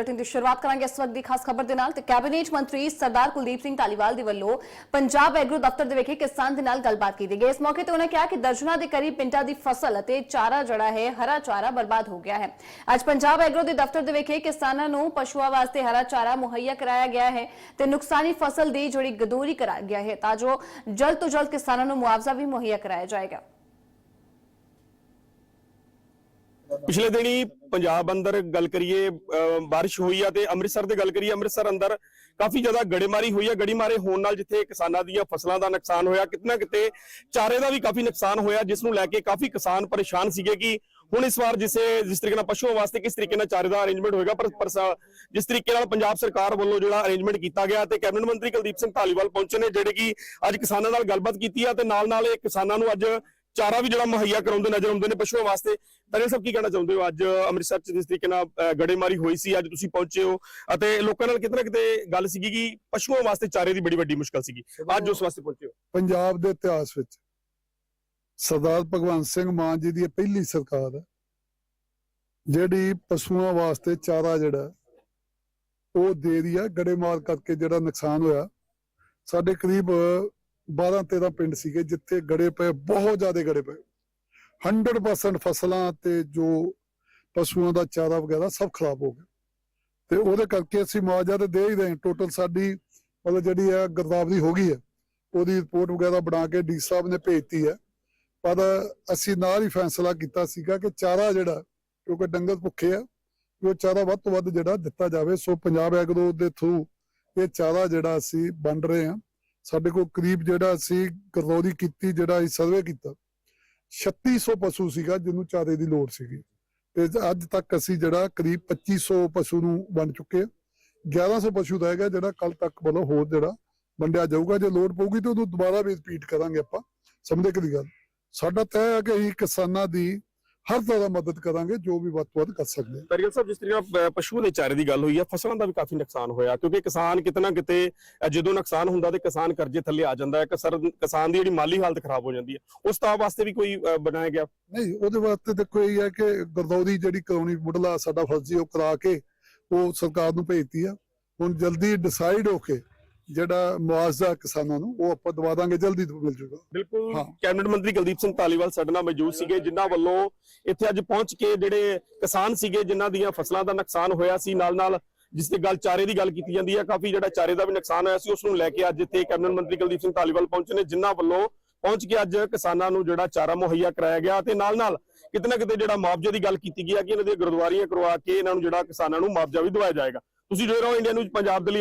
Bulletin ਦੀ ਸ਼ੁਰੂਆਤ ਕਰਾਂਗੇ ਇਸ ਵਕਤ ਦੀ ਖਾਸ ਖਬਰ ਦੇ ਨਾਲ ਤੇ ਕੈਬਨਿਟ ਮੰਤਰੀ ਸਰਦਾਰ ਕੁਲਦੀਪ ਸਿੰਘ ਧਾਲੀਵਾਲ ਦੇ ਵੱਲੋਂ ਪੰਜਾਬ ਐਗਰੋ ਦਫ਼ਤਰ ਦੇ ਵਿਖੇ ਕਿਸਾਨ ਦੇ ਨਾਲ ਗੱਲਬਾਤ ਕੀਤੀ ਗਈ। ਇਸ ਮੌਕੇ ਤੇ ਉਹਨਾਂ ਕਿਹਾ ਕਿ ਦਰਜਨਾਂ ਦੇ ਕਰੀਬ ਪਿੰਡਾਂ ਦੀ ਫਸਲ ਅਤੇ ਚਾਰਾ ਜੜਾ ਹੈ, ਹਰਾ ਚਾਰਾ ਬਰਬਾਦ ਹੋ ਗਿਆ ਹੈ। ਅੱਜ ਪੰਜਾਬ ਐਗਰੋ ਦੇ ਦਫ਼ਤਰ ਦੇ ਵਿਖੇ ਕਿਸਾਨਾਂ ਨੂੰ ਪਸ਼ੂਆਂ ਵਾਸਤੇ ਹਰਾ ਚਾਰਾ ਮੁਹੱਈਆ ਕਰਾਇਆ ਗਿਆ ਹੈ ਤੇ ਨੁਕਸਾਨੀ ਫਸਲ ਦੀ ਜਿਹੜੀ ਗਦੂਰੀ ਕਰਾਇਆ ਗਿਆ ਹੈ ਤਾਂ ਜੋ ਜਲਦ ਤੋਂ ਜਲਦ ਕਿਸਾਨਾਂ ਨੂੰ ਮੁਆਵਜ਼ਾ ਵੀ ਮੁਹੱਈਆ ਕਰਾਇਆ ਜਾਏਗਾ। ਪਿਛਲੇ ਦਿਨੀ ਪੰਜਾਬ ਅੰਦਰ ਗੱਲ ਕਰੀਏ, ਅਹ, ਬਾਰਿਸ਼ ਹੋਈ ਆ ਤੇ ਅੰਮ੍ਰਿਤਸਰ ਦੀ ਗੱਲ ਕਰੀਏ, ਅੰਮ੍ਰਿਤਸਰ ਅੰਦਰ ਕਾਫੀ ਜ਼ਿਆਦਾ ਗੜੇਮਾਰੀ ਹੋਈ ਆ। ਗੜੀਮਾਰੇ ਹੋਣ ਨਾਲ ਜਿੱਥੇ ਕਿਸਾਨਾਂ ਦੀਆਂ ਫਸਲਾਂ ਦਾ ਨੁਕਸਾਨ ਹੋਇਆ, ਕਿਤਨਾ ਕਿਤੇ ਚਾਰੇ ਦਾ ਵੀ ਕਾਫੀ ਨੁਕਸਾਨ ਹੋਇਆ, ਜਿਸ ਨੂੰ ਲੈ ਕੇ ਕਾਫੀ ਕਿਸਾਨ ਪਰੇਸ਼ਾਨ ਸੀਗੇ ਕਿ ਹੁਣ ਇਸ ਵਾਰ ਜਿਸੇ ਜਿਸ ਤਰੀਕੇ ਨਾਲ ਪਸ਼ੂਆਂ ਵਾਸਤੇ ਕਿਸ ਤਰੀਕੇ ਨਾਲ ਚਾਰੇ ਦਾ ਅਰੇਂਜਮੈਂਟ ਹੋਏਗਾ, ਪਰ ਜਿਸ ਤਰੀਕੇ ਨਾਲ ਪੰਜਾਬ ਸਰਕਾਰ ਵੱਲੋਂ ਜਿਹੜਾ ਅਰੇਂਜਮੈਂਟ ਕੀਤਾ ਗਿਆ ਤੇ ਕੈਬਨਿਟ ਮੰਤਰੀ ਕੁਲਦੀਪ ਸਿੰਘ ਧਾਲੀਵਾਲ ਪਹੁੰਚੇ ਨੇ, ਜਿਹੜੇ ਕਿ ਅੱਜ ਕਿਸਾਨਾਂ ਨਾਲ ਗੱਲਬਾਤ ਕੀਤੀ ਆ ਤੇ ਨਾਲ ਨਾਲ ਇਹ ਕਿਸਾਨਾਂ ਨੂੰ ਅੱਜ ਚਾਰਾ ਵੀ ਜਿਹੜਾ ਮੁਹੱਈਆ ਕਰਾਉਂਦੇ ਨਜ਼ਰ ਆਉਂਦੇ ਨੇ ਪਸ਼ੂਆਂ ਵਾਸਤੇ। ਤਾਂ ਇਹ ਸਭ ਕੀ ਕਹਿਣਾ ਚਾਹੁੰਦੇ ਹੋ? ਅੱਜ ਅੰਮ੍ਰਿਤਸਰ ਚ ਜਿਸ ਤਰੀਕੇ ਨਾਲ ਗੜੇਮਾਰੀ ਹੋਈ ਸੀ, ਅੱਜ ਤੁਸੀਂ ਪਹੁੰਚੇ ਹੋ ਅਤੇ ਲੋਕਾਂ ਨਾਲ ਕਿਤੇ ਕਿਤੇ ਗੱਲ ਸੀਗੀ ਕਿ ਪਸ਼ੂਆਂ ਵਾਸਤੇ ਚਾਰੇ ਦੀ ਬੜੀ ਵੱਡੀ ਮੁਸ਼ਕਲ ਸੀਗੀ। ਅੱਜ ਉਸ ਵਾਸਤੇ ਪਹੁੰਚੇ ਹੋ। ਪੰਜਾਬ ਦੇ ਇਤਿਹਾਸ ਵਿੱਚ ਸਰਦਾਰ ਭਗਵੰਤ ਸਿੰਘ ਮਾਨ ਜੀ ਦੀ ਇਹ ਪਹਿਲੀ ਸਰਕਾਰ ਹੈ, ਜਿਹੜੀ ਪਸ਼ੂਆਂ ਵਾਸਤੇ ਚਾਰਾ ਜਿਹੜਾ ਉਹ ਦੇ ਰਹੀ ਹੈ। ਗੜੇਮਾਰ ਕਰਕੇ ਜਿਹੜਾ ਨੁਕਸਾਨ ਹੋਇਆ, ਸਾਡੇ ਕਰੀਬ 12 13 ਪਿੰਡ ਸੀਗੇ, ਜਿੱਥੇ ਗੜੇ ਪਏ, ਬਹੁਤ ਜ਼ਿਆਦਾ ਗੜੇ ਪਏ। 100% ਫਸਲਾਂ ਤੇ ਜੋ ਪਸ਼ੂਆਂ ਦਾ ਚਾਰਾ ਵਗੈਰਾ ਸਭ ਖਰਾਬ ਹੋ ਗਿਆ। ਤੇ ਉਹਦੇ ਕਰਕੇ ਅਸੀਂ ਮੁਆਵਜ਼ਾ ਤੇ ਦੇ ਹੀ ਰਹੇ ਟੋਟਲ ਸਾਡੀ ਮਤਲਬ ਜਿਹੜੀ ਹੈ, ਗਰਦਾਵਰੀ ਹੋ ਗਈ ਹੈ। ਉਹਦੀ ਰਿਪੋਰਟ ਵਗੈਰਾ ਬਣਾ ਕੇ ਡੀ ਸਾਹਿਬ ਨੇ ਭੇਜਤੀ ਹੈ। ਪਰ ਅਸੀਂ ਨਾਲ ਹੀ ਫੈਸਲਾ ਕੀਤਾ ਸੀਗਾ ਕਿ ਚਾਰਾ ਜਿਹੜਾ, ਕਿਉਂਕਿ ਡੰਗਰ ਭੁੱਖੇ ਆ ਉਹ ਚਾਰਾ ਵੱਧ ਤੋਂ ਵੱਧ ਜਿਹੜਾ ਦਿੱਤਾ ਜਾਵੇ। ਸੋ ਪੰਜਾਬ ਐਗਰੋ ਦੇ ਥਰੂ ਇਹ ਚਾਰਾ ਜਿਹੜਾ ਅਸੀਂ ਵੰਡ ਰਹੇ ਹਾਂ। ਸਾਡੇ ਕੋਲ ਕਰੀਬ ਜਿਹੜਾ ਅਸੀਂ ਗਰਦੌਰੀ ਕੀਤੀ, ਜਿਹੜਾ ਅਸੀਂ ਸਰਵੇ ਕੀਤਾ 3600 ਪਸ਼ੂ ਸੀਗਾ ਜਿਹਨੂੰ ਚਾਰੇ ਦੀ ਲੋੜ ਸੀਗੀ। ਤੇ ਅੱਜ ਤੱਕ ਅਸੀਂ ਜਿਹੜਾ ਕਰੀਬ 2500 ਪਸ਼ੂ ਨੂੰ ਵੰਡ ਚੁੱਕੇ ਹਾਂ। 1100 ਪਸ਼ੂ ਦਾ ਹੈਗਾ ਜਿਹੜਾ ਕੱਲ ਤੱਕ ਵੱਲੋਂ ਹੋਰ ਜਿਹੜਾ ਵੰਡਿਆ ਜਾਊਗਾ, ਜੇ ਲੋੜ ਪਊਗੀ ਤੇ ਉਹਨੂੰ ਦੁਬਾਰਾ ਵੀ ਰਿਪੀਟ ਕਰਾਂਗੇ ਆਪਾਂ। ਸਮਝਦੇ ਕਿ ਦੀ ਗੱਲ? ਸਾਡਾ ਤੈਅ ਹੈ ਕਿ ਅਸੀਂ ਕਿਸਾਨਾਂ ਦੀ ਹਰ ਤਰ੍ਹਾਂ ਮਦਦ ਕਰਾਂਗੇ ਜੋ ਵੀ ਵੱਧ ਤੋਂ ਵੱਧ ਕਰ ਸਕਦੇ ਹਾਂ। ਤਰੀਕਾ ਸਾਹਿਬ ਜਿਸ ਤਰੀਕੇ ਪਸ਼ੂਆਂ ਦੇ ਚਾਰੇ ਦੀ ਗੱਲ ਹੋਈ ਆ ਫਸਲਾਂ ਦਾ ਵੀ ਕਾਫੀ ਨੁਕਸਾਨ ਹੋਇਆ ਕਿਉਂਕਿ ਕਿਸਾਨ ਕਿਤੇ ਨਾ ਕਿਤੇ ਜਦੋਂ ਨੁਕਸਾਨ ਹੁੰਦਾ ਤੇ ਕਿਸਾਨ ਕਰਜ਼ੇ ਥੱਲੇ ਆ ਜਾਂਦਾ ਹੈ ਕਿਸਾਨ ਦੀ ਜਿਹੜੀ ਮਾਲੀ ਹਾਲਤ ਖਰਾਬ ਹੋ ਜਾਂਦੀ ਹੈ। ਉਸ ਤਾਂ ਵਾਸਤੇ ਵੀ ਕੋਈ ਬਣਾਇਆ ਗਿਆ? ਨਹੀਂ ਉਹਦੇ ਵਾਸਤੇ ਦੇਖੋ ਇਹ ਹੈ ਕਿ ਗਰਦੌਰੀ ਜਿਹੜੀ ਕਰਾਉਣੀ ਮੁੱਢਲਾ ਸਾਡਾ ਫਰਜ਼ ਉਹ ਕਰਾ ਕੇ ਉਹ ਸਰਕਾਰ ਨੂੰ ਭੇਜਤੀ ਆ। ਹੁਣ ਜਲਦੀ ਡਿਸਾਈਡ ਹੋ ਕੇ ਜਿਹੜਾ ਮੁਆਵਜ਼ਾ ਕਿਸਾਨਾਂ ਨੂੰ ਉਹ ਆਪਾਂ ਦਵਾ ਦਾਂਗੇ ਜਲਦੀ ਮਿਲ ਜੂਗਾ। ਬਿਲਕੁਲ। ਕੈਬਨਿਟ ਮੰਤਰੀ ਕੁਲਦੀਪ ਸਿੰਘ ਧਾਲੀਵਾਲ ਸਾਡੇ ਨਾਲ ਮੌਜੂਦ ਸੀਗੇ ਜਿਨ੍ਹਾਂ ਵੱਲੋਂ ਇੱਥੇ ਅੱਜ ਪਹੁੰਚ ਕੇ ਜਿਹੜੇ ਕਿਸਾਨ ਸੀਗੇ ਜਿਨ੍ਹਾਂ ਦੀਆਂ ਫਸਲਾਂ ਦਾ ਨੁਕਸਾਨ ਹੋਇਆ ਸੀ ਨਾਲ ਨਾਲ ਜਿਸ ਤੇ ਗੱਲ ਚਾਰੇ ਦੀ ਗੱਲ ਕੀਤੀ ਜਾਂਦੀ ਹੈ ਕਾਫੀ ਜਿਹੜਾ ਚਾਰੇ ਦਾ ਵੀ ਨੁਕਸਾਨ ਹੋਇਆ ਸੀ ਉਸ ਨੂੰ ਲੈ ਕੇ ਅੱਜ ਇੱਥੇ ਕੈਬਨਿਟ ਮੰਤਰੀ ਕੁਲਦੀਪ ਸਿੰਘ ਧਾਲੀਵਾਲ ਪਹੁੰਚੇ ਨੇ ਜਿਨ੍ਹਾਂ ਵੱਲੋਂ ਪਹੁੰਚ ਕੇ ਅੱਜ ਕਿਸਾਨਾਂ ਨੂੰ ਜਿਹੜਾ ਚਾਰਾ ਮੁਹੱਈਆ ਕਰਾਇਆ ਗਿਆ ਤੇ ਨਾਲ ਨਾਲ ਕਿਤੇ ਨਾ ਕਿਤੇ ਜਿਹੜਾ ਮੁਆਵਜ਼ੇ ਦੀ ਗੱਲ ਕੀਤੀ ਗਈ ਹੈ ਕਿ ਇਹਨਾਂ ਦੀਆਂ ਗੁਰਦੁਆਰੀਆਂ ਕਰਵਾ ਕੇ ਇਹਨਾਂ ਨੂੰ ਜਿਹੜਾ ਕਿਸਾਨਾਂ ਨੂੰ ਮੁਆਵਜ਼ਾ ਵੀ ਦਿਵਾਇਆ ਜਾਏਗਾ। ਤੁਸੀਂ ਜੋ ਰਹੋ ਇੰਡੀਆ ਨਿਊਜ਼ ਪੰਜਾਬ ਦੇ ਲਈ।